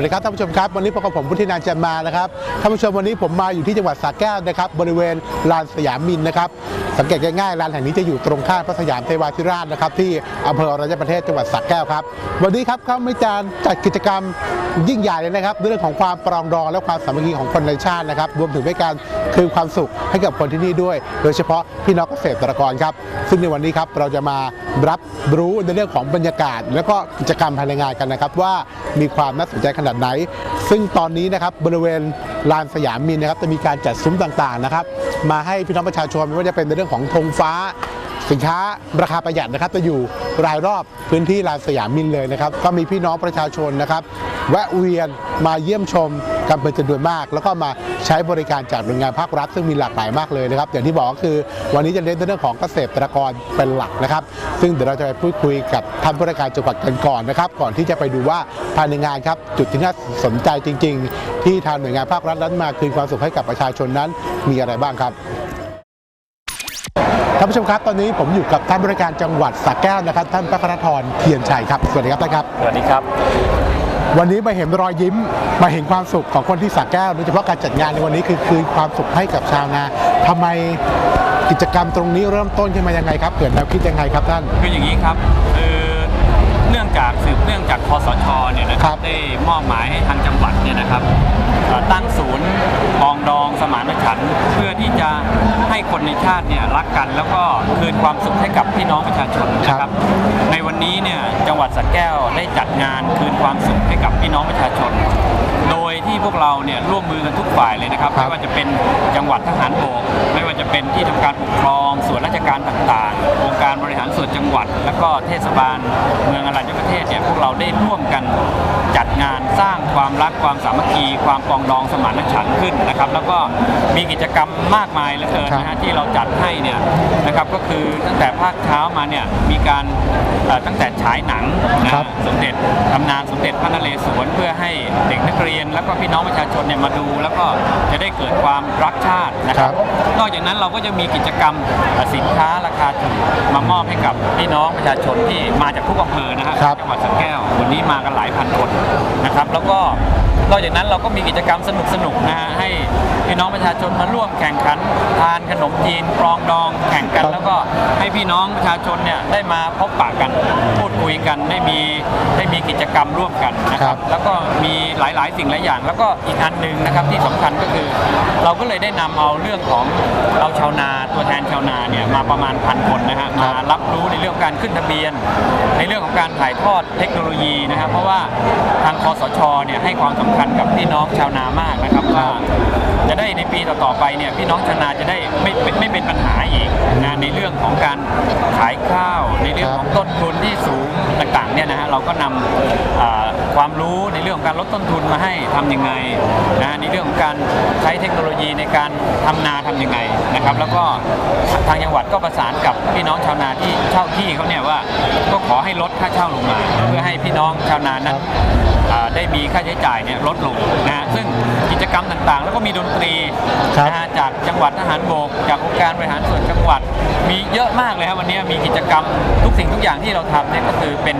วัสดีครับท่านผู้ชมครับวันนี้พบกับผมพุทธินันท์จันมานะครับท่านผู้ชมวันนี้ผมมาอยู่ที่จังหวัดสระแก้วนะครับบริเวณลานสยามมินนะครับ สังเกตง่ายๆลานแห่งนี้จะอยู่ตรงข้ามพระสยามเทวาธิราชนะครับที่อำเภออรัญญประเทศจังหวัดสระแก้วครับ วันนี้ครับเขาไม่จานจัดกิจกรรมยิ่งใหญ่เลยนะครับเรื่องของความปรองดองและความสามัคคีของคนในชาตินะครับรวมถึงเป็นการคืนความสุขให้กับคนที่นี่ด้วย โดยเฉพาะพี่น้องเกษตรกรครับ ซึ่งในวันนี้ครับเราจะมารับรู้ในเรื่องของบรรยากาศ และก็กิจกรรมภายในงานกันนะครับว่ามีความน่าสนใจขนาดไหน ซึ่งตอนนี้นะครับบริเวณ ลานสยามมินนะครับจะมีการจัดซุ้มต่างๆนะครับมาให้พี่น้องประชาชนไม่ว่าจะเป็นในเรื่องของธงฟ้า สินค้าราคาประหยัดนะครับจะอยู่รายรอบพื้นที่ลานสยามมินเลยนะครับก็มีพี่น้องประชาชนนะครับแวะเวียนมาเยี่ยมชมกันเป็นจำนวนมาก แล้วก็มาใช้บริการจากหน่วยงานภาครัฐซึ่งมีหลากหลายมากเลยนะครับอย่างที่บอกก็คือวันนี้จะเน้นในเรื่องของเกษตรกรเป็นหลักนะครับ ซึ่งเดี๋ยวเราจะไปพูดคุยกับท่านผู้ราชการจังหวัดกันก่อนนะครับ ก่อนที่จะไปดูว่าภายในงานครับจุดที่น่าสนใจจริง ๆ ที่ทางหน่วยงานภาครัฐนั้นมาคืนความสุขให้กับประชาชนนั้นมีอะไรบ้างครับ ท่านผู้ชมครับ ตอนนี้ผมอยู่กับท่านบริการจังหวัดสระแก้วนะครับ ท่านพระคณธรเทียนชัยครับ สวัสดีครับท่านครับ สวัสดีครับ วันนี้มาเห็นรอยยิ้ม มาเห็นความสุขของคนที่สระแก้วโดยเฉพาะการจัดงานในวันนี้คือคืนความสุขให้กับชาวนาทำไมกิจกรรมตรงนี้เริ่มต้นขึ้นมายังไงครับเกิดแนวคิดยังไงครับท่านคืออย่างนี้ครับคือเนื่องจากสืบเนื่องจากคอสชเนี่ยนะคครัรับบได้มอบหมายให้ทางจังหวัดเนี่ยนะครับเอ่อ ตั้งศูนย์ปรองดองสมานฉันท์เพื่อที่จะให้คนในชาติเนี่ยรักกัน แล้วก็คืนความสุขให้กับพี่น้องประชาชนนะครับ ในวันนี้เนี่ยจังหวัดสระแก้วได้จัดงานคืนความสุขให้กับพี่น้องประชาชน โดย ที่พวกเราเนี่ยร่วมมือกันทุกฝ่ายเลยนะครับครับไม่ว่าจะเป็นจังหวัดทหารบกไม่ว่าจะเป็นที่ทำการปกครองส่วนราชการต่างๆองค์การบริหารส่วนจังหวัด แล้วก็เทศบาลเมืองอรัญญประเทศเนี่ยพวกเราได้ร่วมกันจัดงานสร้างความรักความสามัคคี ความปรองดองสมานฉันท์ขึ้นนะครับ แล้วก็มีกิจกรรมมากมายเหลือเกินนะฮะที่เราจัดให้เนี่ยนะครับก็ คือตั้งแต่ภาคเช้ามาเนี่ยมีการเอ่อตั้งแต่ฉายหนังนะครัฮะบสมเด็จตำนานสมเด็จพระนเรศวรเพื่อให้เด็กนักเรียน แล้วก็พี่น้องประชาชนเนี่ยมาดู แล้วก็จะได้เกิดความรักชาตินะครับครับนอกจากนั้นเราก็จะมีกิจกรรมเอ่อสินค้าราคาถูกมามอบให้กับพี่น้องประชาชนที่มาจากทุกอำเภอนะฮะครับจังหวัดสระแก้ววันนี้มากันหลายพันคนนะครับ แล้วก็ นอกจากนั้นเราก็มีกิจกรรมสนุกๆนะฮะให้พี่น้องประชาชนมาร่วมแข่งขันทานขนมจีนปรองดองแข่งกัน แล้วก็ให้พี่น้องประชาชนเนี่ยได้มาพบปะกันพูดคุยกันได้มีได้มีกิจกรรมร่วมกันนะคครัรับบแล้วก็มีหลาย ๆ สิ่งหลายอย่าง แล้วก็อีกอันหนึ่งนะครับที่สำคัญก็คือ เราก็เลยได้นำเอาเรื่องของเอาชาวนาตัวแทนชาวนาเนี่ยมาประมาณพันคนนะฮะมารับรู้ในเรื่องของการขึ้นทะเบียน ในเรื่องของการถ่ายทอดเทคโนโลยีนะครับเพราะว่าทางคอสชเนี่ยให้ความสำคัญกับพี่น้องชาวนามากนะครับว่าจะได้ในปีต่อๆไปเนี่ยพี่น้องชาวนาจะได้ไม่ไม่ไม่เป็นปัญหาอีกนะในเรื่องของการขายข้าว ในเรื่องของต้นทุนที่สูงต่างๆเนี่ยนะฮะเราก็นำอ่าความรู้ในเรื่องของการลดต้นทุนมาให้ทำยังไงนะในเรื่องของการ ใช้เทคโนโลยีในการทำนาทำยังไงนะครับ แล้วก็ทางจังหวัดก็ประสานกับพี่น้องชาวนาที่เช่าที่เขาเนี่ยว่าก็ขอให้ลดค่าเช่าลงมา เพื่อให้พี่น้องชาวนานั้นอ่าได้มีค่าใช้จ่ายเนี่ยลดลงนะฮะซึ่งกิจกรรมต่างๆ แล้วก็มีดนตรีครับนะฮะจากจังหวัดทหารบก จากองค์การบริหารส่วนจังหวัด มีเยอะมากเลยครับวันนี้มีกิจกรรมทุกสิ่งทุกอย่างที่เราทำเนี่ยก็คือเป็น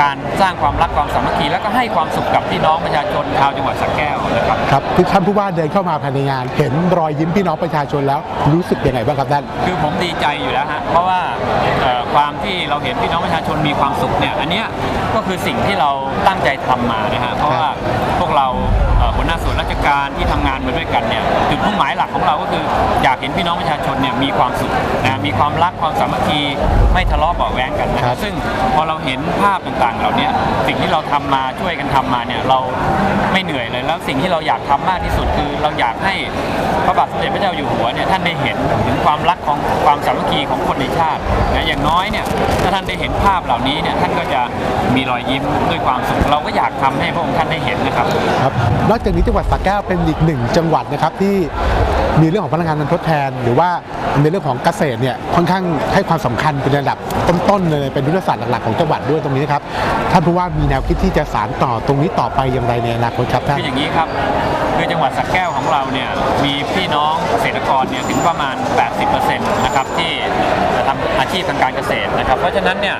การสร้างความรักความสามัคคีแล้วก็ให้ความสุขกับพี่น้องประชาชนชาวจังหวัดสระแก้วนะครับครับที่ท่านผู้ว่าเดินเข้ามาภายในงาน เห็นรอยยิ้มพี่น้องประชาชนแล้วรู้สึกยังไงบ้างครับท่านคือผมดีใจอยู่แล้วฮะเพราะว่าเอ่อความที่เราเห็นพี่น้องประชาชนมีความสุขเนี่ยอันเนี้ยก็คือสิ่งที่เราตั้งใจทำมานะฮะเพราะว่าพวกเราเอ่อ หัวหน้าหน้าส่วนราชการที่ทำงานมาด้วยกันเนี่ยจุดมุ่งหมายหลักของเราก็คืออยากเห็นพี่น้องประชาชนเนี่ยมีความสุขนะมีความรักความสามัคคีไม่ทะเลาะเบาะแว้งกันนะคครัรับบซึ่งพอเราเห็นภาพต่างๆ เหล่านี้สิ่งที่เราทำมาช่วยกันทำมาเนี่ยเราไม่เหนื่อยเลยแล้วสิ่งที่เราอยากทำมากที่สุดคือเราอยากให้พระบาทสมเด็จพระเจ้าอยู่หัวเนี่ยท่านได้เห็นถึงความรักของความสามัคคีของคนในชาตินะอย่างน้อยเนี่ยถ้าท่านได้เห็นภาพเหล่านี้เนี่ยท่านก็จะมีรอยยิ้มด้วยความสุขเราก็อยากทำให้พระองค์ท่านได้เห็นนะครับครับนอกจากนี้จังหวัดสระแก้วเป็นอีกหนึ่งจังหวัดนะครับที่มีเรื่องของพลังงานทดแทน หรือว่าในเรื่องของเกษตรเนี่ยค่อนข้างให้ความสำคัญเป็นระดับต้นๆเลยเป็นยุทธศาสตร์หลักๆของจังหวัดด้วยตรงนี้นะครับท่านผู้ว่ามีแนวคิดที่จะสานต่อตรงนี้ต่อไปอย่างไรในอนาคตครับท่านคืออย่างนี้ครับคือจังหวัดสระแก้วของเราเนี่ยมีพี่น้องเกษตรกรเนี่ยถึงประมาณ 80%นะครับที่ทำอาชีพทางการเกษตรนะครับ เพราะฉะนั้นเนี่ย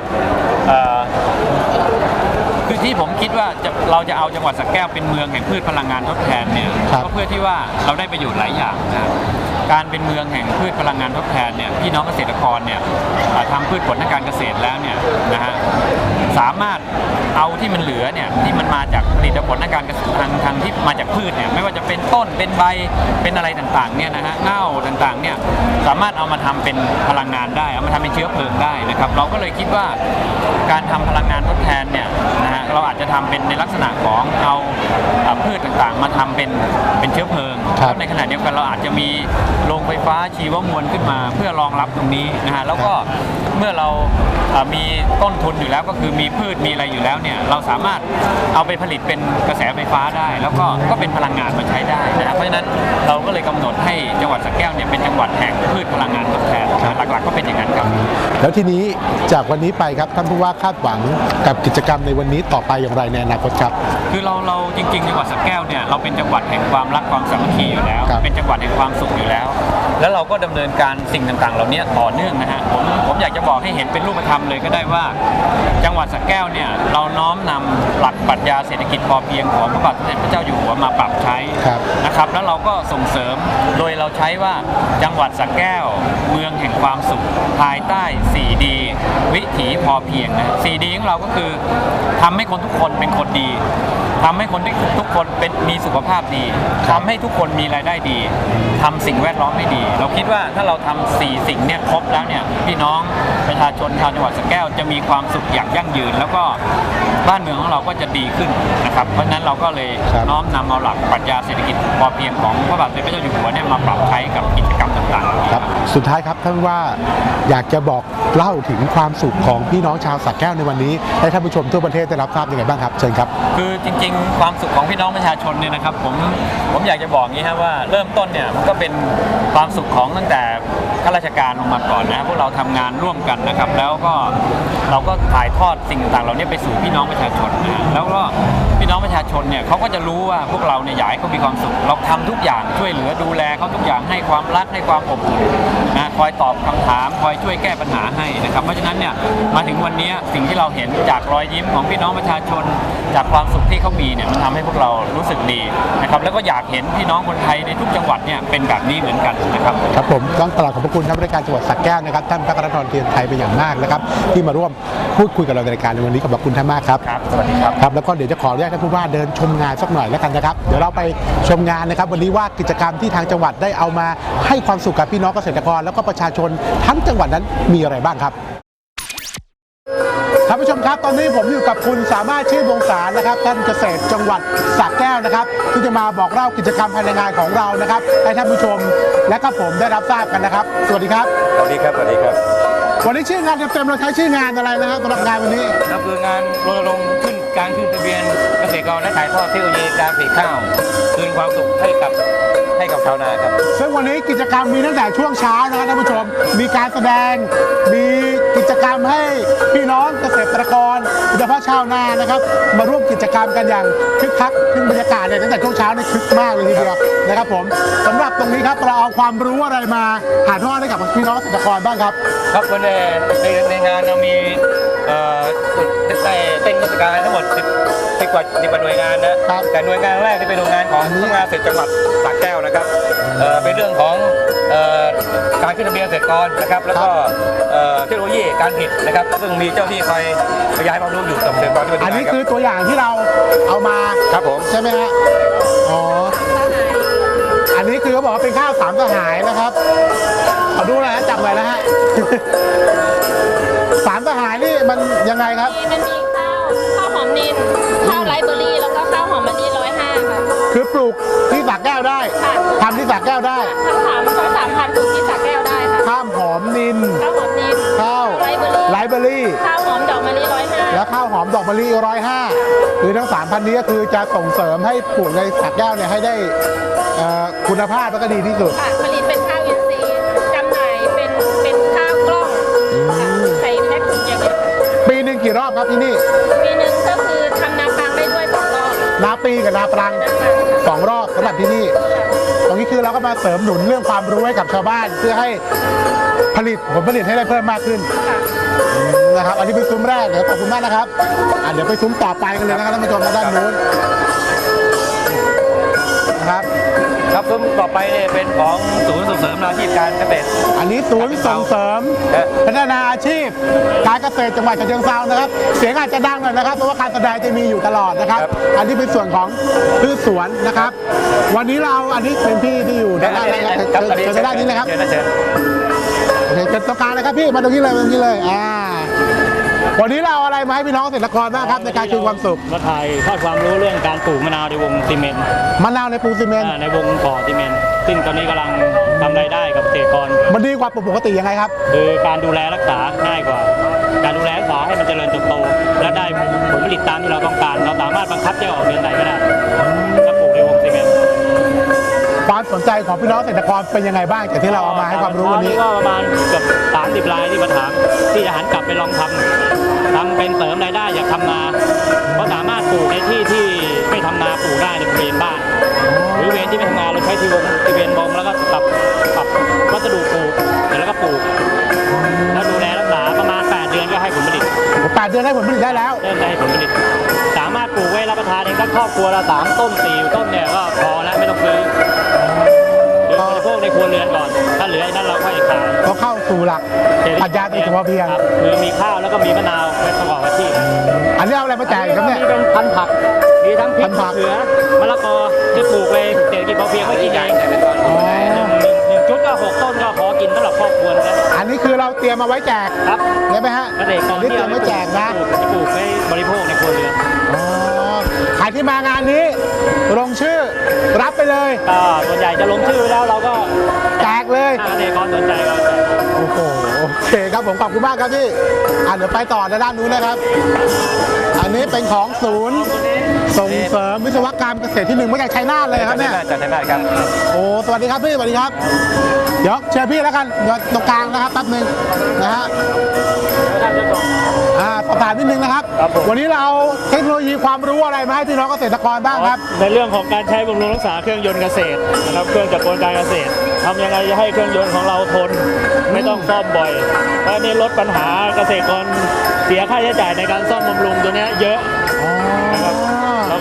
คือที่ผมคิดว่าจะเราจะเอาจังหวัดสระแก้วเป็นเมืองแห่งพืชพลังงานทดแทนเนี่ยครับก็เพื่อที่ว่าเราได้ประโยชน์หลายอย่างนะครับการเป็นเมืองแห่งพืชพลังงานทดแทนเนี่ยพี่น้องเกษตรกรเนี่ยเอ่อทำพืชผลทางการเกษตรแล้วเนี่ยนะฮะสามารถเอาที่มันเหลือเนี่ยที่มันมาจากผลิตผลทางการเกษตรทางทางที่มาจากพืชเนี่ยไม่ว่าจะเป็นต้นเป็นใบเป็นอะไรต่างๆเนี่ยนะฮะเง่าต่างๆเนี่ยสามารถเอามาทำเป็นพลังงานได้ เอามาทำเป็นเชื้อเพลิงได้นะครับ เราก็เลยคิดว่าการทำพลังงานทดแทนเนี่ยนะฮะ เราอาจจะทำเป็นในลักษณะของเอาเอ่อพืชต่างๆ มาทำเป็นเป็นเชื้อเพลิงครับแล้วในขณะเดียวกันเราอาจจะมีโรงไฟฟ้าชีวมวลขึ้นมา เพื่อรองรับตรงนี้นะฮะแล้วก็เมื่อเราเอ่อมีต้นทุนอยู่แล้วก็คือมีพืชมีอะไรอยู่แล้วเนี่ยเราสามารถเอาไปผลิตเป็นกระแสไฟฟ้าได้ แล้วก็ก็เป็นพลังงานมาใช้ได้นะฮะเพราะฉะนั้นเราก็เลยกำหนดให้จังหวัดสระแก้วเนี่ยเป็นจังหวัดแห่งพืชพลังงานทดแทนหลักๆก็เป็นอย่างนั้นครับ แล้วทีนี้จากวันนี้ไปครับท่านผู้ว่าคาดหวังกับกิจกรรมในวันนี้ต่อไปอย่างไรในอนาคตครับ คือเราเราจริงๆจังหวัดสระแก้วเนี่ยเราเป็นจังหวัดแห่งความรักความสามัคคีอยู่แล้ว ครับ เป็นจังหวัดแห่งความสุขอยู่แล้ว แล้วเราก็ดำเนินการสิ่งต่างๆ เหล่านี้ต่อเนื่องนะฮะผมผมอยากจะบอกให้เห็นเป็นรูปธรรมเลยก็ได้ว่า จังหวัดสระแก้วเนี่ยเราน้อมนำหลักปรัชญาเศรษฐกิจพอเพียงของพระบาทสมเด็จพระเจ้าอยู่หัวมาปรับใช้ครับนะครับแล้วเราก็ส่งเสริมโดยเราใช้ว่าจังหวัดสระแก้ว เมืองแห่งความสุขภายใต้ 4D วิถีพอเพียงนะ 4D ของเราก็คือทำให้คนทุกคนเป็นคนดีทำให้คนทุกคนเป็นมีสุขภาพดีครัทำบให้ทุกคนมีรายได้ดีทำสิ่งแวดล้อมให้ดีเราคิดว่าถ้าเราทำสี่สิ่งเนี่ยครบแล้วเนี่ยพี่น้องประชาชนชาวจังหวัดสระแก้วจะมีความสุขอย่างยั่งยืน แล้วก็บ้านเมืองของเราก็จะดีขึ้นนะครับเพราะฉะนั้นเราก็เลยครับน้อมนำเอาหลักปรัชญาเศรษฐกิจพอเพียงของพระบาทสมเด็จพระเจ้าอยู่หัวเนี่ยมาปรับใช้กับกิจกรรมต่างๆครับสุดท้ายครับท่านว่าอยากจะบอกเล่าถึงความสุขของพี่น้องชาวสระแก้วในวันนี้ให้ท่านผู้ชมทั่วประเทศได้รับทราบยังไงบ้างครับเชิญครับ คือจริง ๆ ความสุขของพี่น้องประชาชนเนี่ยนะครับผมผมอยากจะบอกอย่างนี้ครับว่าเริ่มต้นเนี่ยมันก็เป็นความสุขของตั้งแต่ข้าราชการลงมาก่อนนะพวกเราทำงานร่วมกันนะครับ แล้วก็เราก็ถ่ายทอดสิ่งต่างๆเหล่านี้ไปสู่พี่น้องประชาชนนะแล้วก็พี่น้องประชาชนเนี่ยเขาก็จะรู้ว่าพวกเราเนี่ยอยากให้เขามีความสุข เราทำทุกอย่างช่วยเหลือดูแลเขาทุกอย่างให้ความรักให้ความอบอุ่นนะคอยตอบคำถามคอยช่วยแก้ปัญหาให้นะครับ เพราะฉะนั้นเนี่ยมาถึงวันนี้สิ่งที่เราเห็นจากรอยยิ้มของพี่น้องประชาชน จากความสุขที่เขามีเนี่ยมันทำให้พวกเรารู้สึกดีนะครับแล้วก็อยากเห็นพี่น้องคนไทยในทุกจังหวัดเนี่ยเป็นแบบนี้เหมือนกันนะครับครับผมต้องกราบขอบพระคุณท่านผู้ราชการจังหวัดสระแก้วนะครับท่านพระกรธรเทียนไทยเป็นอย่างมากนะครับที่มาร่วมพูดคุยกับเราในรายการในวันนี้ขอบพระคุณท่านมากครับครับสวัสดีครับครับแล้วก็เดี๋ยวจะขออนุญาตท่านผู้ว่าเดินชมงานสักหน่อยแล้วกันนะครับเดี๋ยวเราไปชมงานนะครับวันนี้ว่ากิจกรรมที่ทางจังหวัดได้เอามาให้ความสุขกับพี่น้องเกษตรกร แล้วก็ประชาชนทั้งจังหวัดนั้นมีอะไรบ้างครับ ท่านผู้ชมครับตอนนี้ผมอยู่กับคุณสามารถชื่นวงศานะครับ ท่านเกษตรจังหวัดสระแก้วนะครับ ที่จะมาบอกเล่ากิจกรรมภายในงานของเรานะครับ ให้ท่านผู้ชมและก็ผมได้รับทราบกันนะครับ สวัสดีครับ สวัสดีครับ สวัสดีครับ วันนี้ชื่องานเต็มๆเราใช้ชื่องานอะไรนะครับสำหรับงานวันนี้นั่นคืองานรณรงค์ขึ้นการขึ้นทะเบียน เกษตรกรและถ่ายทอดเทคโนโลยีการผลิตข้าวคืนความสุขให้กับให้กับชาวนาครับ ซึ่งวันนี้กิจกรรมมีตั้งแต่ช่วงเช้านะครับท่านผู้ชม มีการแสดง มีกิจกรรมให้พี่น้องเกษตรกรโดยเฉพาะชาวนานะครับ มาร่วมกิจกรรมกันอย่างคึกคักซึ่งบรรยากาศเนี่ยตั้งแต่ช่วงเช้าเนี่ยคึกมากเลยทีเดียวนะครับผมสำหรับตรงนี้ครับเราเอาความรู้อะไรมาถ่ายทอดให้กับพี่น้องเกษตรกรบ้างครับ ครับวันในในในงานเรามี เอ่อได้เต้นราชการทั้งหมด10 10กว่า10กว่าหน่วยงานนะครับแต่หน่วยงานแรกที่เป็นหน่วยงานของอันนี้สำนักงานเกษตรจังหวัดสระแก้วนะครับเอ่อเป็นเรื่องของเอ่อการขึ้นทะเบียนเกษตรกรนะครับ แล้วก็เอ่อเทคโนโลยีการผลิตนะครับ ซึ่งมีเจ้าที่คอยขยายความรู้อยู่กับเกษตรกรที่เป็นอันนี้รับคือตัวอย่างที่เราเอามาครับผม ใช่ไหมฮะอ๋ออันนี้คือเขาบอกว่าเป็นข้าวสามสหายนะครับขอดูหน่อยนะจับหน่อยนะฮะ สามสหายนี่มันยังไงครับมันมีข้าวข้าวหอมนินข้าวไรซ์เบอร์รี่แล้วก็ข้าวหอมมะลิร้อยห้าค่ะคือปลูกที่สระแก้วได้ค่ะทำที่สระแก้วได้ ทั้งสามทั้งสามพันปลูกที่สระแก้วได้ค่ะข้ามหอมนิน ข้าวหอมนินข้าว ไรซ์เบอร์รี่ไลฟ์เบอรี่ ข้าวหอมดอกมะลิร้อยห้าและข้าวหอมดอกมะลิร้อยห้าคือทั้งสามพันนี้ก็คือจะส่งเสริมให้ปลูกในสระแก้วเนี่ยให้ได้เอ่อคุณภาพแล้วก็ดีที่สุด ค่ะผลิต ครับที่นี่ ปีหนึ่งก็คือทำนาปังได้ด้วยสองรอบนาปีกับนาปรังนะคะสองรอบสำหรับที่นี่ ตรงนี้คือเราก็มาเสริมหนุนเรื่องความรู้ให้กับชาวบ้าน เพื่อให้ผลิตผลผลิตให้ได้เพิ่มมากขึ้นค่ะนะครับ อันนี้เป็นซุ้มแรกเดี๋ยวขอบคุณมากนะครับอะเดี๋ยวไปซุ้มต่อไปกันเลยนะครับท่านผู้ชมทางด้านนู้น ครับซุ้มต่อไปเนี่ยเป็นของศูนย์ส่งเสริมอาชีพการเกษตร อันนี้ศูนย์ส่งเสริมเอ๊ะ พัฒนาอาชีพ การเกษตรจังหวัดฉะเชิงเทรานะครับ เสียงอาจจะดังหน่อยนะครับเพราะว่าการแสดงจะมีอยู่ตลอดนะครับ อันนี้เป็นส่วนของพืชสวนนะครับ วันนี้เราอันนี้เป็นพี่ที่อยู่ด้านหน้านะครับเชิญเชิญไปด้านนี้นะครับเชิญนะเชิญโอเคเชิญตรงกลางเลยครับพี่มาตรงนี้เลยมาตรงนี้เลยอ่า วันนี้เราเอาอะไรมาให้พี่น้องเกษตรกรบ้างครับในการคืนความสุขมาถ่ายทอดความรู้เรื่องการปลูกมะนาวในวงซีเมนต์มะนาวในปูนซีเมนต์อ่าในวงก่อซีเมนต์ซึ่งตอนนี้กำลังทำรายได้กับเกษตรกร มันดีกว่าปกติยังไงครับ คือการดูแลรักษาง่ายกว่า การดูแลรักษาให้มันเจริญเติบโต และได้ผลผลิตตามที่เราต้องการ เราสามารถบังคับจะออกเดือนไหนก็ได้ถ้าปลูกในวงซีเมนต์ความสนใจของพี่น้องเกษตรกรเป็นยังไงบ้างจากที่เราเอามาให้ความรู้วันนี้ ก็ประมาณเกือบ30รายที่มาถามที่จะหันกลับไปลองทำ ทำเป็นเสริมรายได้อยากทำนาเพราะสามารถปลูกในที่ที่ไม่ทำนาปลูกได้ในบริเวณบ้าน หรือเวรที่ไม่ทำงานเราใช้ทีวงทีเวนบอมแล้วก็ปรับปรับวัสดุปลูกเสร็จแล้วก็ปลูกแล้วดูแลรักษาประมาณ 8 เดือนก็ให้ผลผลิตแปดเดือนให้ผลผลิตได้แล้วเริ่มได้ผลผลิต สามารถปลูกไว้รับประทานเองถ้าครอบครัวละสามต้นสี่ต้นเนี่ยก็พอแล้วไม่ต้องซื้อหรือ บริโภคในครัวเรือนก่อน ถ้าเหลือไอ้นั้นเราค่อยขายก็เข้าสู่หลักปรัชญาเศรษฐกิจพอเพียงครับคือมีข้าวแล้วก็มีมะนาวไว้ประกอบอาชีพอันนี้เอาอะไรมาแจกครับเนี่ยมีเป็นพันธุ์ผักมีทั้งพริพักนธุ์ผัมะกเขือมะละกอที่ปลูกไว้เศรษฐกิจพอเพียงไว้กินเองอ๋อหนึ่งหนึ่งหนึ่งชุดก็หกต้นก็พอกินสำหรับครอบครัวนะอันนี้คือเราเตรียมมาไว้แจกครับใช่ไหมฮะเกษตรกอัรนนี้เตรียมไว้แจกนะจะปลูกไว้บริโภคในครัวเรือน อ๋อใครที่มางานนี้ ลงชื่อรับไปเลย ก็ส่วนใหญ่จะลงชื่อไว้แล้วเราก็แจกเลยถ้าเกษตรกรสนใจก็แจกโอ้โหโอเคครับผมขอบคุณมากครับพี่อะเดี๋ยวไปต่อในด้านนู้นนะครับ อันนี้เป็นของศูนย์ส่งเสริมวิศวกรรมเกษตรที่หนึ่งมาจากชัยนาทเลยครับเนี่ย จัดได้ครับโอ้ สวัสดีครับพี่ สวัสดีครับ เดี๋ยวเชิญพี่แล้วกันเดี๋ยวตรงกลางนะครับแป๊บหนึงนะฮะ อ่าสอบถามนิดนึงนะครับ ครับผม วันนี้เราเอาเทคโนโลยีความรู้อะไรมาให้พี่น้องเกษตรกรบ้างครับ ในเรื่องของการใช้บำรุงรักษาเครื่องยนต์เกษตรนะครับเครื่องจักรกลการเกษตรทำยังไงจะให้เครื่องยนต์ของเราทน ไม่ต้องซ่อมบ่อยเพราะอันนี้ลดปัญหาเกษตรกรเสียค่าใช้จ่ายในการซ่อมบำรุงตัวเนี้ยเยอะอ๋อนะครับ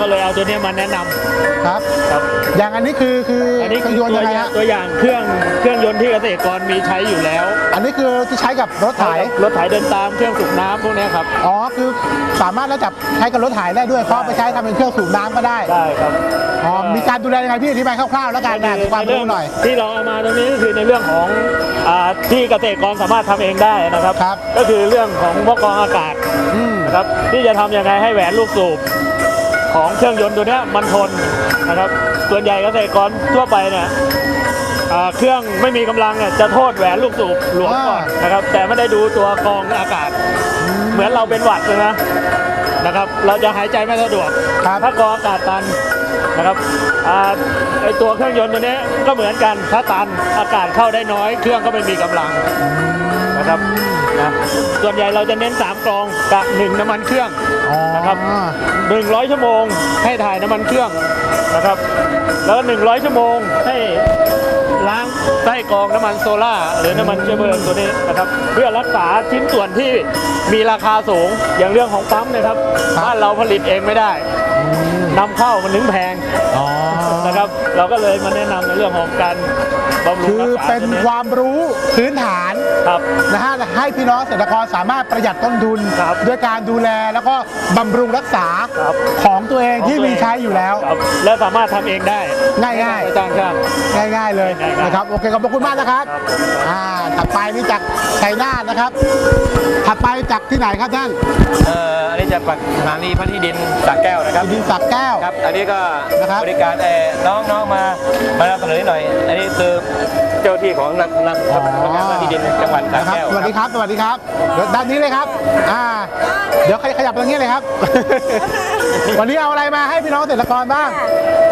เราก็เลยเอาตัวเนี้ยมาแนะนำครับ ครับ อย่างอันนี้คือคืออันนี้เครื่คือองยนต์ตัวยังไงอย่างฮะตัวอย่างเครื่องเครื่องยนต์ที่เกษตรกรมีใช้อยู่แล้วอันนี้คือที่ใช้กับรถไถรถไถเดินตามเครื่องสูบน้ำพวกเนี้ยครับ อ๋อคือสามารถแล้วจับใช้กับรถไถได้ด้วยเพราะไปใช้ทำเป็นเครื่องสูบน้ำก็ได้ได้ครับอ๋อมีการดูแลยังไงพี่อธิบายคร่าวๆแล้วกันนะความรู้หน่อยที่เราเอามาตรงนี้ก็คือในเรื่องของอาที่เกษตรกรสามารถทำเองได้นะครับ ครับ ก็คือเรื่องของพวกกรองอากาศอืม นะครับที่จะทำยังไงให้แหวนลูกสูบ ของเครื่องยนต์ตัวเนี้ยมันทนนะครับ ส่วนใหญ่เกษตรกรทั่วไปเนี่ยอ่าเครื่องไม่มีกำลังเนี่ยจะโทษแหวนลูกสูบหลวมก่อนนะครับ แต่ไม่ได้ดูตัวกรองอากาศ เหมือนเราเป็นหวัดเลยนะนะครับ เราจะหายใจไม่สะดวกครับถ้ากรองอากาศตันนะครับอ่าไอตัวเครื่องยนต์ตัวนี้ก็เหมือนกันถ้าตันอากาศเข้าได้น้อย เครื่องก็ไม่มีกำลัง นะครับนะส่วนใหญ่เราจะเน้น 3กรองกับหนึ่งน้ำมันเครื่องอ๋อนะครับ100 ชั่วโมงให้ถ่ายน้ำมันเครื่องนะครับ แล้วก็100 ชั่วโมงให้ล้างใต้กรองน้ำมันโซล่าร์หรือน้ำมันเชื้อเพลิงตัวนี้นะครับเพื่อรักษาชิ้นส่วนที่มีราคาสูงอย่างเรื่องของปั๊มนะครับครับบ้านเราผลิตเองไม่ได้นำเข้ามันถึงแพงอ๋อนะครับ เราก็เลยมาแนะนำในเรื่องของการ บำรุคืงอรักษาเป็นความรู้พื้นฐานครับนะฮะให้พี่น้องเกษตรกรสามารถประหยัดต้นทุน ครับด้วยการดูแลแล้วก็บำรุงรักษาครับ ของตัวเองที่มีใช้อยู่แล้ว ครับแล้วสามารถทำเองได้ง่ายๆ ไม่ต้องจ้างช่าง ง่ายๆเลยง่ายๆนะครับโอเคขอบพระคุณมากนะครับครับ อ่าถัดไปนี่จากชัยนาทนะครับ ถัดไปจากที่ไหนครับท่านเอ่ออันนี้จะปักสถานีพระที่ดินสระแก้วนะครับดินสักแก้ว ครับ อันนี้ก็นะครับ บริการเอ่อน้องน้องมา มานำเสนอหน่อย อันนี้คือ เจ้าที่ของนักนักสำนักงานพระที่ดินจังหวัดสระนะครับแก้วสวัสดีครับ สวัสดีครับเดี๋ยวด้านนี้เลยครับอ่าเดี๋ยวขยับตรงนี้เลยครับ วันนี้เอาอะไรมาให้พี่น้องเกษตรกรบ้าง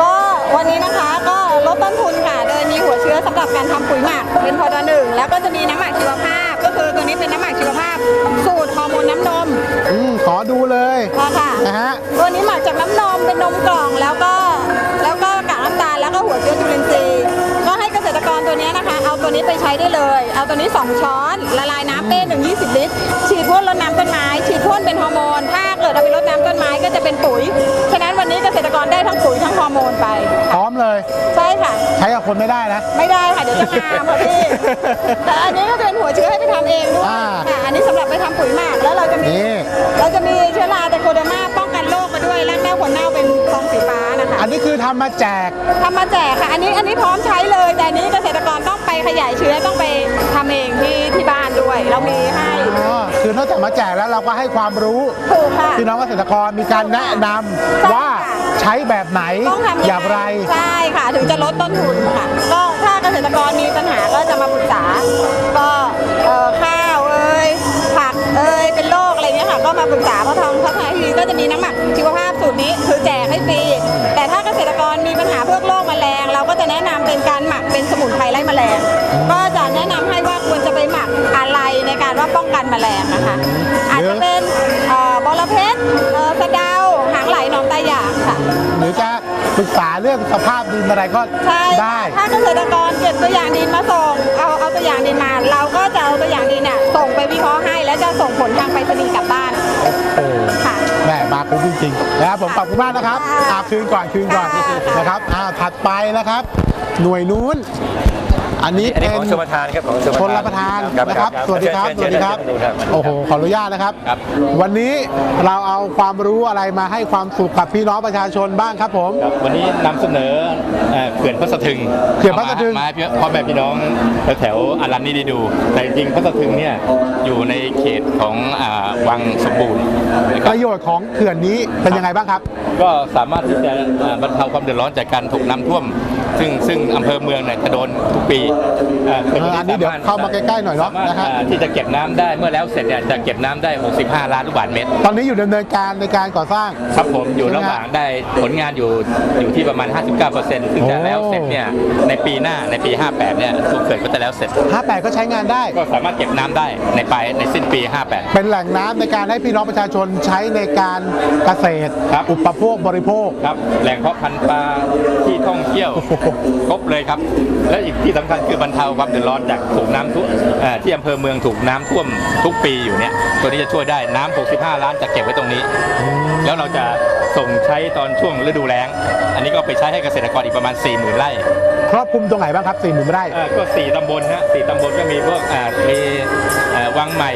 ก็วันนี้นะคะก็ลดต้นทุนค่ะ โดยมีหัวเชื้อสำหรับการทำปุ๋ยหมักเป็นพอดหนึ่งแล้วก็จะมีน้ำหมักชีวภาพ ก็คือตัวนี้เป็นน้ำหมักชีวภาพ สูตรฮอร์โมนน้ำนมอืมขอดูเลยค่ะค่ะนะฮะตัวนี้หมักจากน้ำนมเป็นนมกล่องแล้วก็แล้วก็กากน้ำตาลแล้วก็หัวเชื้อจุลินทรีย์ก็ให้เกษต รกรตัวนี้นะคะ เอาตัวนี้ไปใช้ได้เลย เอาตัวนี้ 2 ช้อน ละลายน้ำเป้หนึ่งยี่สิบลิตร ฉีดพ่นรดน้ำต้นไม้ ฉีดพ่นเป็นฮอร์โมน ถ้าเกิดเอาไปรดน้ำต้นไม้ก็จะเป็นปุ๋ย ฉะนั้นวันนี้เกษตรกรได้ทั้งปุ๋ยทั้งฮอร์โมนไป พร้อมเลย ใช่ค่ะ ใช้กับคนไม่ได้นะ ไม่ได้ค่ะ เดี๋ยวจะงามค่ะพี่ แต่อันนี้ก็เป็นหัวเชื้อให้ไปทำเองด้วยอ่า ค่ะ อันนี้สำหรับไปทำปุ๋ยหมักแล้วเราจะมี นี่ เราจะมีเชื้อราแต่โคเดอร์มาป้อง กันโรคมาด้วยรากเน่าผลเน่าเป็นฟองสีฟ้านะคะอันนี้คือทำมาแจก ทำมาแจกค่ะ อันนี้อันนี้พร้อมใช้เลย แต่อันนี้เกษตรกรต้องไปขยายเชื้อต้องไปทำเองที่ที่บ้านด้วย เรามีให้อ๋อ คือนอกจากมาแจกแล้วเราก็ให้ความรู้ถูกค่ะ พี่น้องเกษตรกรมีการแนะนำใช่ว่าค่ะใช้แบบไหนต้องทำอย่างไร ใช่ค่ะ ถึงจะลดต้นทุนค่ะก็ถ้าเกษตรกรมีปัญหาก็จะมาปรึกษา ก็เอ่อข้า งี้ยค่ะก็มาปรึกษาเพราะทางพัฒนาที่ดีก็จะมีน้ำหมักชีวภาพสูตรนี้คือแจกให้ฟรีแต่ถ้าเกษตรกรมีปัญหาพวกโรคแมลง เราก็จะแนะนำเป็นการหมักเป็นสมุนไพรไล่แมลง ก็จะแนะนำให้ว่าควรจะไปหมักอะไรในการว่าป้องกันแมลงนะคะอาจจะเป็นเอ่อบอระเพ็ดเอ่อสะเดา จะปรึกษาเรื่องสภาพดินอะไรก็ใช่ได้ ถ้าเกษตรกรเก็บตัวอย่างดินมาส่ง เอาเอาตัวอย่างดินมา เราก็จะเอาตัวอย่างดินน่ะส่งไปวิเคราะห์ให้ แล้วจะส่งผลทางไปรษณีย์กลับบ้าน โอ้ค่ะแม่มาคุ้มจริงๆนะครับผมขอบคุณมากนะครับค่ะอาคืนก่อนคืนก่อนค่ะ นะครับอ่าถัดไปนะครับ หน่วยนู้น อันนี้อันนี้เป็นของชลประทานครับของชลชนรับประทานนะครับ สวัสดีครับ สวัสดีครับ โอ้โห ขออนุญาตนะครับครับ วันนี้เราเอาความรู้อะไรมาให้ความสุขกับพี่น้องประชาชนบ้างครับผมครับวันนี้นำเสนอเอ่อเขื่อนพัสะทึงเขื่อนพัสะทึงมามาให้พี่พ่อแม่พี่น้องแถวๆอารันนี่ได้ดู แต่จริงๆพัสะทึงเนี่ยอยู่ในเขตของอ่าวังสมบูรณ์นะคปรับระโยชน์ของเขื่อนนี้เป็นยังไงบ้างครับ ก็สามารถที่จะอ่าบรรเทาความเดือดร้อนจากการถูกน้ำท่วม ซึ่งซึ่งอำเภอเมืองเนี่ยจะโดนทุกปีอ่าขื่เอออันนี้เดี๋ยวเข้ามาใกล้ๆหน่อยเนาะสามารถนะฮะ อ่าที่จะเก็บน้ำได้เมื่อแล้วเสร็จเนี่ยจะเก็บน้ำได้ 65 ล้านลูกบาศก์เมตร ตอนนี้อยู่ดำเนินการในการก่อสร้าง ครับผมอยู่ใช่ไหมระหว่างได้ผลงานอยู่อยู่ที่ประมาณ 59%ซึ่งจะโอ้แล้วเสร็จเนี่ยในปีหน้าในปี 58 เนี่ยทุกเขื่อนก็จะแล้วเสร็จ 58 ก็ใช้งานได้ ก็สามารถเก็บน้ำได้ในปลายในสิ้นปี 58 เป็นแหล่งน้ำในการให้พี่น้องประชาชนใช้ในการเกษตร ครับ อุปโภคบริโภค ครับแหล่งเพาะพันธุ์ปลาที่ท่องเที่ยวโอ้โหครบเลยครับ และอีกที่สำคัญคือบรรเทาความเดือดร้อนจากถูกน้ำท่วมเอ่อที่อำเภอเมืองถูกน้ำท่วมทุกปีอยู่เนี่ยตัวนี้จะช่วยได้น้ำ65 ล้านจะเก็บไว้ตรงนี้ แล้วเราจะส่งใช้ตอนช่วงฤดูแล้ง อันนี้ก็ไปใช้ให้เกษตรกรอีกประมาณ 40,000ไร่ครอบคลุมตรงไหนบ้างครับ4ี่หมื่นไร่เอ่อก็สี่ตำบลฮะสี่ตำบลก็มีพวกอ่ามีเอ่อวังใหม่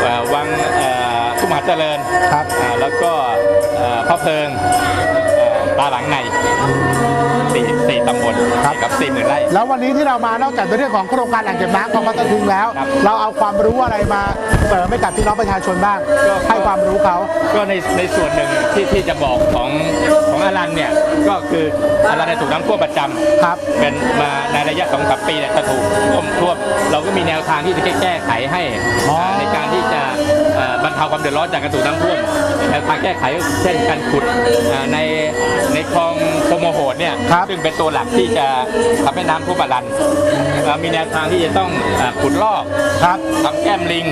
เอ่อวังเอ่อทุ่งมหาเจริญครับอ่าแล้วก็เอ่อพระเพิงเอ่อตาหลังใน สี่สี่ตำบลครับกับสี่หมื่นไร่ แล้ววันนี้ที่เรามานอกจากในเรื่องของโครงการอ่างเก็บน้ำของพัทลุงแล้ว ครับ เราเอาความรู้อะไรมาเสริมให้กับพี่น้องประชาชนบ้างก็ให้ความรู้เขา ก็ในในส่วนหนึ่งที่ที่จะบอกของของอารันเนี่ย ก็คืออารันเนี่ยถูกน้ำท่วมประจำครับ เป็นมาในระยะสองสามปีเนี่ยจะถูกท่วมท่วมเราก็มีแนวทางที่จะแก้ไขให้อ๋อในการที่จะเอ่อบ รรเทาความเดือดร้อนจากการถูกน้ำท่วมแนวทางแก้ไขก็เช่นการขุดเอ่อในในคลองโพโมโหดเนี่ยครับซึ่งเป็นตัวหลักที่จะทำให้น้ำท่วมอารันเอ่อมีแนวทางที่จะต้องเอ่อขุดลอกครับทำแก้มลิง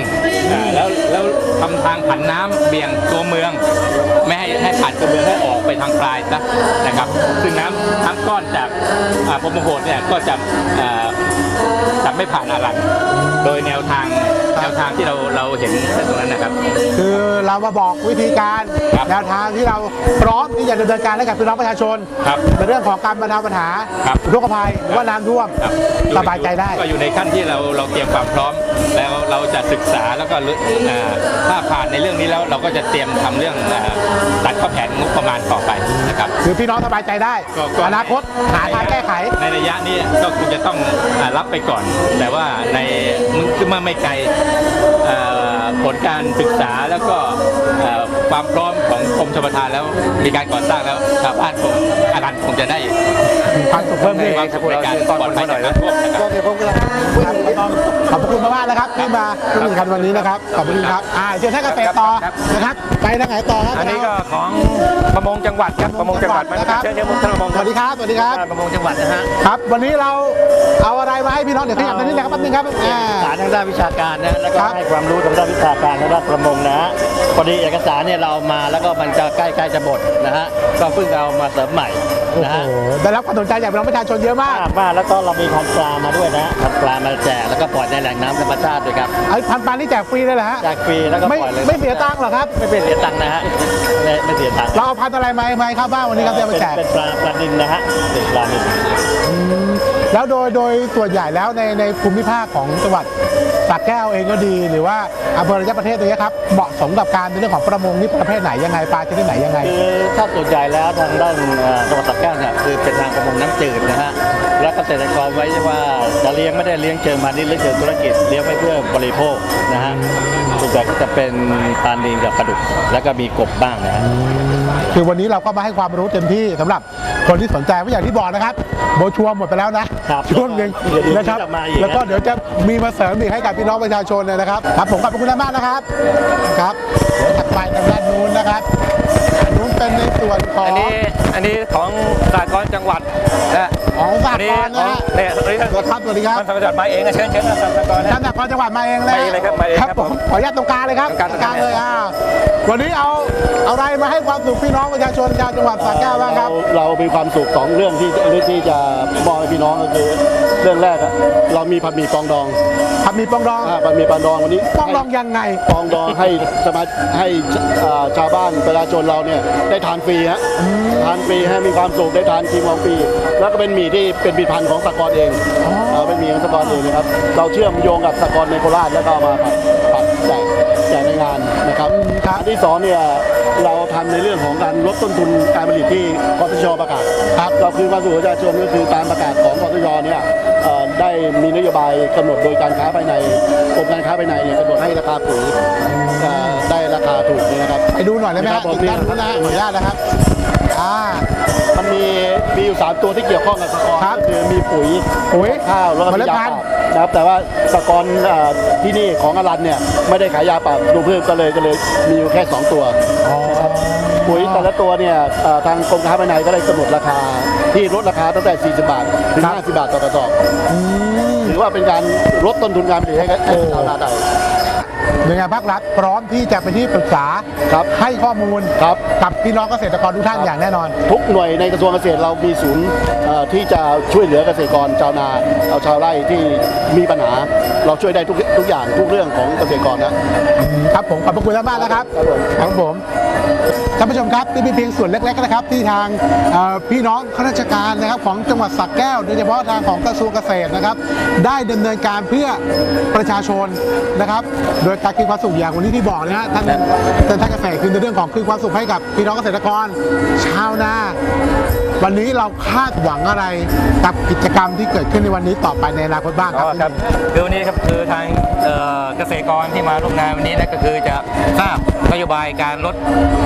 เอ่อแล้วแล้วทำทางผันน้ำเบี่ยงตัวเมือง ไม่ให้ให้ผ่านตัวเมืองให้ออกไปทางปลายซะนะครับ ซึ่งน้ำทั้งก้อนจากอ่าพรหมโหดเนี่ยก็จะเอ่อจะไม่ผ่านอารันโดยแนวทาง แนวทางที่เราเราเห็นตรงนั้นนะครับ คือเรามาบอกวิธีการครับแนวทางที่เราพร้อมที่จะดำเนินการให้กับพี่น้องประชาชนครับในเรื่องของการบรรเทาปัญหาครับ อุทกภัยหรือว่าน้ำท่วมครับสบายใจได้ ก็อยู่ในขั้นที่เราเราเตรียมความพร้อม แล้วเราจะศึกษาแล้วก็อ่าถ้าผ่านในเรื่องนี้แล้วเราก็จะเตรียมทำเรื่องอ่าตัดข้อแผนงบประมาณต่อไปนะครับคือพี่น้องสบายใจได้ก็ก็อนาคตหาทางแก้ไข ในระยะนี้ก็คงจะต้องอ่ารับไปก่อน แต่ว่าในเมื่อไม่ไกลเอ่อผลการศึกษาแล้วก็เอ่อ ความพร้อมของกรมชลประทานแล้ว มีการก่อสร้างแล้วชาวบ้านคงอาการคงจะได้ความสุขเพิ่มขึ้นความสุขในการปลอดภัยจากน้ำท่วมนะครับขอบพระคุณมากๆนะครับที่มาร่วมกิจกรรมวันนี้นะครับขอบคุณครับอ่าเชิญท่านเกษตรต่อนะครับไปทางไหนต่อครับอันนี้ก็ของประมงจังหวัดครับประมงจังหวัดมันนะครับเชิญเชิญท่านประมงสวัสดีครับสวัสดีครับประมงจังหวัดนะฮะครับ วันนี้เราเอาอะไรมาให้พี่น้องเดี๋ยวขยับตรงนี้นะครับแป๊บนึงครับอ่าสารทางด้านวิชาการนะแล้วก็ครับให้ความรู้ทางด้านวิชาการทางด้านประมงนะฮะพอดีเอกสารเนี่ยเราเอามาแล้วก็มันจะใกล้ๆจะหมดนะฮะก็เพิ่งเอามาเสริมใหม่ โอ้นะโหฮะได้รับความสนใจจากพี่น้องประชาชนเยอะมากมากมากแล้วก็เรามีพันธุ์ปลามาด้วยนะพันธุ์ปลามาแจกแล้วก็ปล่อยในแหล่งน้ำธรรมชาติด้วยครับไอ้พันปลานี่แจกฟรีเลยเหรอฮะแจกฟรีแล้วก็ไม่ปล่อยเลยไม่เสียตังค์เหรอครับ ไม่เป็นเสียตังค์นะฮะไม่ไม่เสียตังค์เราเอาพันธุ์อะไรมาไหมครับบ้างวันนี้ครับที่เอามาแจกเป็นปลาปลานินนะฮะเป็นปลานินแล้วโดยโดยส่วนใหญ่แล้วในในภูมิภาคของจังหวัดสระแก้วเองก็ดี หรือว่าอำเภอระยะประเทศตรงนี้ยครับเหมาะสมกับการในเรื่องของประมงนี่ประเภทไหนยังไงปลาชนิดไหนยังไง คือถ้าส่วนใหญ่แล้วทางด้านเอ่อจังหวัดสระแก้วเนี่ยคือเป็นทางประมงน้ำจืดนะฮะและเกษตรกรไว้ว่าจะเลี้ยงไม่ได้เลี้ยงเชิงพาณิชย์หรือเชิงธุรกิจเลี้ยงไว้เพื่อบริโภคนะฮะส่วนใหญ่ก็จะเป็นปลานิลกับปลาดุกแล้วก็มีกบบ้างนะฮะคือวันนี้เราก็มาให้ความรู้เต็มที่สำหรับคนที่สนใจเพราะอย่างที่บอกนะครับ โบรชัวร์หมดไปแล้วนะครับช่วงหนึ่งเดี๋ยวนะครับจะมาอีกนะ แล้วก็เดี๋ยวจะมีมาเสริมอีกให้กับพี่น้องประชาชนเลยนะครับครับผมขอบคุณมากนะครับครับเดี๋ยวถัดไปทางด้านนู้นนะครับอั นนู้นเป็นในส่วนของอันนี้อันนี้ของสากลจังหวัดนะของสาอันกนี้ลขนะองฮะเนี่ยอันนี้ท่านสวัสดีครับสวัสดีครับท่านสมัครมาเองนะเชิญเชิญท่านสากลนะท่านจากจังหวัดมาเองเลยมาเองเลยครับมาเองครับครับผมขออนุญาตตรงกลางเลยครับตรงกลางตรงกลางเลยอ่าวันนี้เอาเอาอะไรมาให้ความสุขพี่น้องประชาชนชาวจังหวัดสระแก้วบ้างครับ เรามีความสุขสองเรื่องที่ที่จะมอบให้พี่น้องก็คือเรื่องแรกอะเรามีผัดหมี่กองดองผัดหมีปองดองอ่าผัดหมี่ปองดองวันนี้ปองดองยังไงปองดองให้สมาให้อ่าชาวบ้านประชาชนเราเนี่ยได้ทานฟรีฮะทานฟรีให้มีความสุขได้ทานครีมของฟรีแล้วก็เป็นหมี่ที่เป็นผลิตภัณฑ์ของสกอร์เองเอ่าเป็นหมี่ของสกอร์เองนะครับเราเชื่อมโยงกับสกอร์ในโคราชแล้วก็เอามาผัดผัดแจกแจกในงานนะครับอันที่สองเนี่ยเราทำในเรื่องของการลดต้นทุนการผลิตที่กสชประกาศครับเราคือความสุขของประชาชนก็คือตามประกาศของกสชเนี่ยเอ่อได้มีนโยบายกำหนดโดยการค้าภายในกรมการค้าภายในเนี่ยกำหนดให้ราคาปุ๋ยเอ่อได้ราคาถูกเนี่ยนะครับ ไปดูหน่อยได้ไหมคครัรับบผมอีกด้านนู้นนะฮะขออนุญาตนะครับอ่า มันมีมีอยู่สามตัวที่เกี่ยวข้องกับสกอร์ครับก็คือมีปุ๋ยปุ๋ยข้าวแล้วก็เมมีล็ดยาพัปนธุ์ราบนะครับแต่ว่าสกอร์เอ่อที่นี่ของอลันเนี่ยไม่ได้ขายยาปราบดูเพิ่มก็เลยก็เลยมีอยู่แค่สองตัวนะครับปุ๋ยแต่ละตัวเนี่ยเอ่อทางกรมค้าภายในก็ได้กำหนดราคาที่ลดราคาตั้งแต่ 40 บาท ถึง 50 บาทต่อกระสอบถือว่าเป็นการลดต้นทุนการผลิตให้กับให้ชาวนาไทย หน่วยงานภาครัฐพร้อมที่จะเป็นที่ปรึกษาครับให้ข้อมูลครับ กับพี่น้องเกษตรกรทุกท่านอย่างแน่นอน ทุกหน่วยในกระทรวงเกษตรเรามีศูนย์เอ่อที่จะช่วยเหลือเกษตรกรชาวนาเอาชาวไร่ที่มีปัญหา เราช่วยได้ทุกทุกอย่างทุกเรื่องของเกษตรกรนะ ครับผมขอบพระคุณมากๆนะครับครับผม ครับผม ท่านผู้ชมครับนี่เป็นเพียงส่วนเล็กๆนะครับที่ทางพี่น้องข้าราชการนะครับของจังหวัดสักแก้ว โดยเฉพาะทางของกระทรวงเกษตรนะครับ ได้ดำเนินการเพื่อประชาชนนะครับ โดยการคืนความสุขอย่างวันนี้ที่บอกนะฮะท่านท่านท่านเกษตรคือในเรื่องของคืนความสุขให้กับพี่น้องเกษตรกร ชาวนา วันนี้เราคาดหวังอะไรกับกิจกรรมที่เกิดขึ้นในวันนี้ต่อไปในอนาคตบ้างคอ๋รับอครับคือวันนี้ครับคือทางเอ่อเกษตรกรที่มาร่วมงานวันนี้นะก็คือจะทราบนโยบายการลด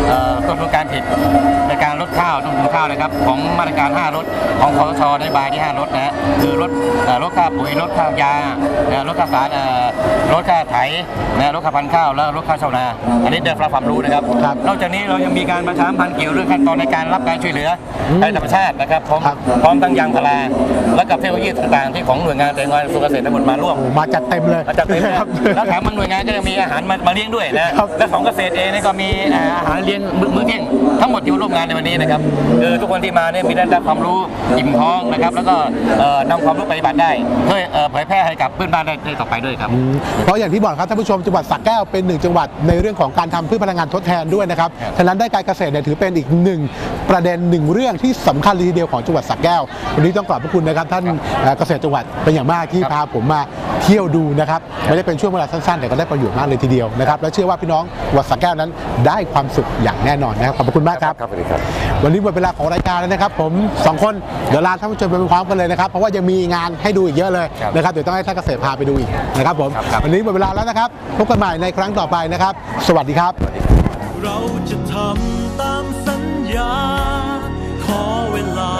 เอ่อต้นทุนการผลิตในการลดข้าวต้นทุนข้าวนะครับ ของมาตรการ 5 ลดของคอสชนโยบายที่ 5 ลดนะฮะคือลดเอ่อลดค่าปุ๋ยลดค่ายานะลดค่าสารเอ่อลดค่าไถนะลดค่าพันธุ์ข้าวแล้วลดค่าชาวนา อันนี้ได้รับความรู้นะครับครับ นอกจากนี้เรายังมีการประชาสัมพันธ์เกี่ยวเรื่องขั้นตอนในการรับการช่วยเหลือผลิตรมชาตินะครับพร้อมครับ พร้อมทั้งยางพาราและกับเทคโนโลยีต่างๆที่ของหน่วยงานแต่งงานกระทรวงเกษตรทั้งหมดมาร่วม โอ้มาจัดเต็มเลย มาจัดเต็มนะคครัรับบแล้วถามบางหน่วยงานก็จะมีอาหารมามาเลี้ยงด้วยนะ ครับและของเกษตรเองเนี่ยก็มีอ่าอาหารเลี้ยงมื้อมื้อเที่ยงทั้งหมดอยู่ร่วมงานในวันนี้นะครับคือทุกคนที่มาเนี่ยมีได้รับความรู้อิ่มท้องนะครับ แล้วก็เอ่อนำความรู้ปฏิบัติได้เพื่อเอ่อเผยแพร่ให้กับเพื่อนบ้านได้ได้ต่อไปด้วยครับอืมเพราะอย่างที่บอกครับท่านผู้ชมจังหวัดสระแก้วเป็นหนึ่งจังหวัดในเรื่องของการทำพืชพลังงานทดแทนด้วยนะครับฉะนั้นได้การเกษตรเนี่ยถือเป็นอีกหนึ่งประเด็นหนึ่งเรื่องที่สำคัญเลยทีเดียวของจังหวัดสระแก้ว วันนี้ต้องขอบพระคุณนะครับ ท่านเอ่อเกษตรจังหวัดเป็นอย่างมากที่พาผมมาเที่ยวดูนะครับไม่ได้เป็นช่วงเวลาสั้นๆแต่ก็ได้ประโยชน์มากเลยทีเดียวนะครับและเชื่อว่าพี่น้องจังหวัดสระแก้วนั้นได้ความสุขอย่างแน่นอนนะครับขอบพระคุณมากครับครับสวัสดีครับ วันนี้หมดเวลาของรายการแล้วนะครับ ผมสองคนเดี๋ยวลาท่านผู้ชมไปพร้อมๆกันเลยนะครับ เพราะว่ายังมีงานให้ดูอีกเยอะเลยครับนะครับเดี๋ยวต้องให้ท่านเกษตรพาไปดูอีกนะครับผมครับครับวันนี้หมดเวลาแล้วนะครับพบกันใหม่ในครั้งต่อไปนะครับ สวัสดีครับ เราจะทำตามสัญญา ขอเวลา